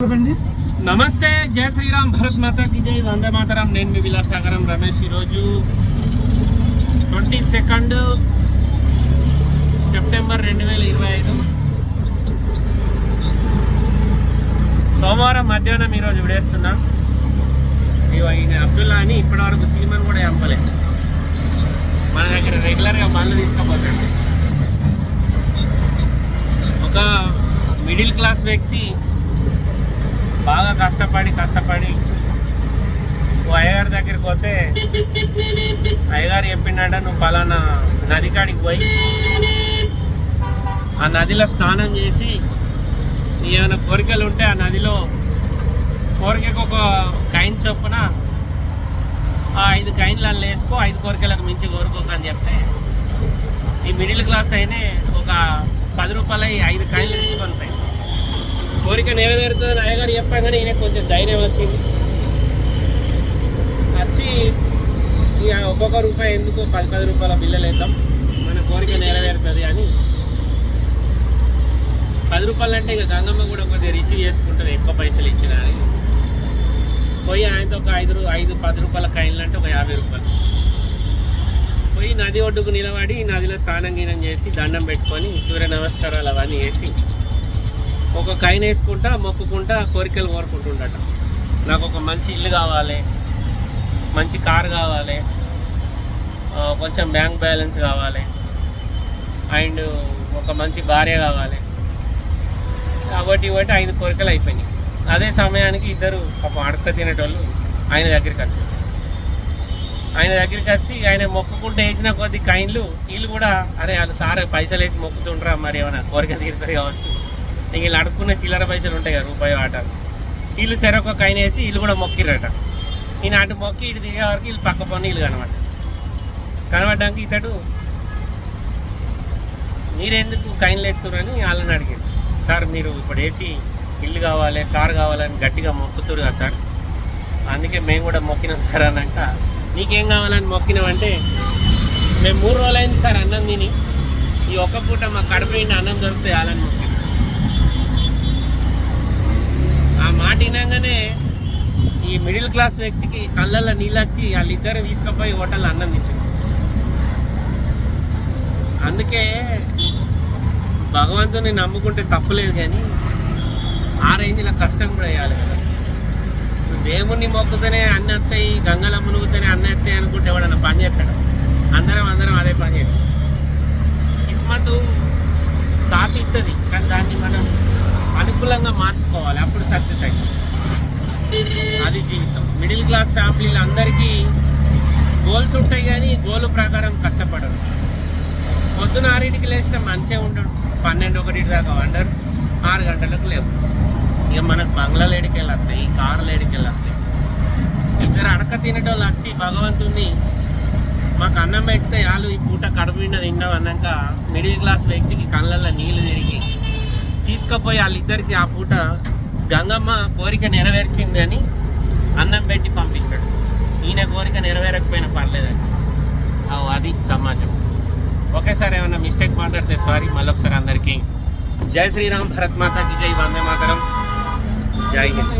నమస్తే జయ శ్రీరామ్ భరత్ మాతా కి జై వందే మాతరం. నేను మీ విలాసాగరం రమేష్ ఈరోజు ట్వంటీ సెకండ్ సెప్టెంబర్ రెండు వేల ఇరవై ఐదు. సోమవారం మధ్యాహ్నం ఈరోజు విడేస్తున్నా. ఈయన అబ్దుల్లా అని ఇప్పటివరకు చీమని కూడా చంపలే. మన దగ్గర రెగ్యులర్గా మళ్ళీ తీసుకుపోతాడు. ఒక మిడిల్ క్లాస్ వ్యక్తి బాగా కష్టపడి కష్టపడి ఓ అయ్యగారి దగ్గరికి పోతే అయ్యగారు చెప్పిండట నువ్వు పలానా నది కాడికి పోయి ఆ నదిలో స్నానం చేసి నీ ఏమైనా కోరికలు ఉంటే ఆ నదిలో కోరికకు ఒక కైన్ చొప్పున ఆ ఐదు కైన్లు వేసుకో ఐదు కోరికలకు మించి కోరుకోక అని చెప్తే ఈ మిడిల్ క్లాస్ అయినే ఒక పది రూపాయలు ఐదు కైన్లు తీసుకొని పోయి కోరిక నెరవేరుతుందని అయ్యగారు చెప్పగానే ఈయన కొంచెం ధైర్యం వచ్చింది. వచ్చి ఇక ఒక్కొక్క రూపాయి ఎందుకు పది పది రూపాయల బిల్లలు వేద్దాం. మన కోరిక నెరవేరుతుంది అని. పది రూపాయలు అంటే ఇక గంగమ్మ కూడా కొద్దిగా రిసీవ్ చేసుకుంటుంది ఎక్కువ పైసలు ఇచ్చిన అని. పోయి ఆయనతో ఒక ఐదు ఐదు పది రూపాయల కాయిన్లు అంటే ఒక యాభై రూపాయలు. పోయి నది ఒడ్డుకు నిలబడి నదిలో స్నానం గీనం చేసి దండం పెట్టుకొని సూర్య నమస్కారాలు అవన్నీ వేసి ఒక కాయిన్ వేసుకుంటా మొక్కుకుంటా కోరికలు కోరుకుంటుండట. నాకు ఒక మంచి ఇల్లు కావాలి మంచి కారు కావాలి కొంచెం బ్యాంక్ బ్యాలెన్స్ కావాలి అండ్ ఒక మంచి భార్య కావాలి. కాబట్టి ఇవ్వటి ఐదు కోరికలు అయిపోయినాయి. అదే సమయానికి ఇద్దరు పాపం అడక తినేటోళ్ళు ఆయన దగ్గరికి వచ్చారు. ఆయన దగ్గరికి వచ్చి ఆయన మొక్కుకుంటూ వేసిన కొద్ది కైన్లు వీళ్ళు కూడా అరే వాళ్ళు సార్ పైసలు వేసి మొక్కుతుంటారా మరి ఏమైనా కోరిక తీరుతారు కావచ్చు. వీళ్ళు అడుక్కున్న చిల్లర పైసలు ఉంటాయి కదా రూపాయి ఆట. వీళ్ళు సెరొక కైన్ వేసి వీళ్ళు కూడా మొక్కిరట ఈయన అటు మొక్కి ఇటు దిగే వరకు వీళ్ళు పక్క పని వీళ్ళు కనబడ్డ కనబడ్డానికి ఇతడు మీరెందుకు కైన్లు ఎత్తురని వాళ్ళని అడిగారు సార్ మీరు ఇప్పుడు వేసి ఇల్లు కావాలి కారు కావాలని గట్టిగా మొక్కుతురు కదా సార్. అందుకే మేము కూడా మొక్కినాం సార్ అన్నాక నీకేం కావాలని మొక్కినామంటే మేము మూడు రోజులైంది సార్ అన్నం తిని ఈ ఒక్క పూట మా కడుపు నిండా అన్నం దొరుకుతాయి వాళ్ళని మొక్కినాం ఈ మిడిల్ క్లాస్ వ్యక్తికి కళ్ళల్లో నీళ్ళు వచ్చి వాళ్ళిద్దరు తీసుకుపోయి హోటల్ అన్నం తింటారు అందుకే భగవంతుని నమ్ముకుంటే తప్పులేదు కానీ ఆ రేంజ్లో కష్టం కూడా వేయాలి కదా. దేవుణ్ణి మొక్కుతూనే అన్ని వస్తాయి గంగల మునుగుతూనే అన్ని వస్తాయి అనుకుంటే ఎవడన్నా పని చేస్తాడు? అందరం అందరం అదే పని చేస్తాం కిస్మత్ సాటి ఇస్తుంది కానీ దాన్ని మనం అనుకూలంగా మార్చుకోవాలి. అప్పుడు సక్సెస్ అవుతుంది అది జీవితం. మిడిల్ క్లాస్ ఫ్యామిలీలు అందరికీ గోల్స్ ఉంటాయి కానీ గోల్ ప్రకారం కష్టపడరు. పొద్దున ఆరింటికి లేచిన మనిషే ఉండడు. పన్నెండు ఒకటి దాకా వండరు. ఆరు గంటలకు లేవు. ఇక మనకు బంగ్లాలు ఎడికెళ్ళొస్తాయి కార్లు ఎడికెళ్ళొస్తాయి ఇద్దరు అడక తినేటోళ్ళు వచ్చి భగవంతుని మాకు అన్నం పెడితే వాళ్ళు ఈ పూట కడుపు నిండా తిన్నాం అన్నాక మిడిల్ క్లాస్ వ్యక్తికి కళ్ళల్లో నీళ్ళు తిరిగి తీసుకుపోయి వాళ్ళిద్దరికి ఆ పూట గంగమ్మ కోరిక నెరవేర్చింది అని అన్నం పెట్టి పంపించాడు. ఈయన కోరిక నెరవేరకపోయినా పర్లేదండి. అవు అది సమాజం. ఒకేసారి ఏమైనా మిస్టేక్ మాట్లాడితే సారీ మళ్ళొకసారి అందరికీ. జై శ్రీరామ్ భరత్ మాతాకి జై వందే మాతరం. జై హింద్.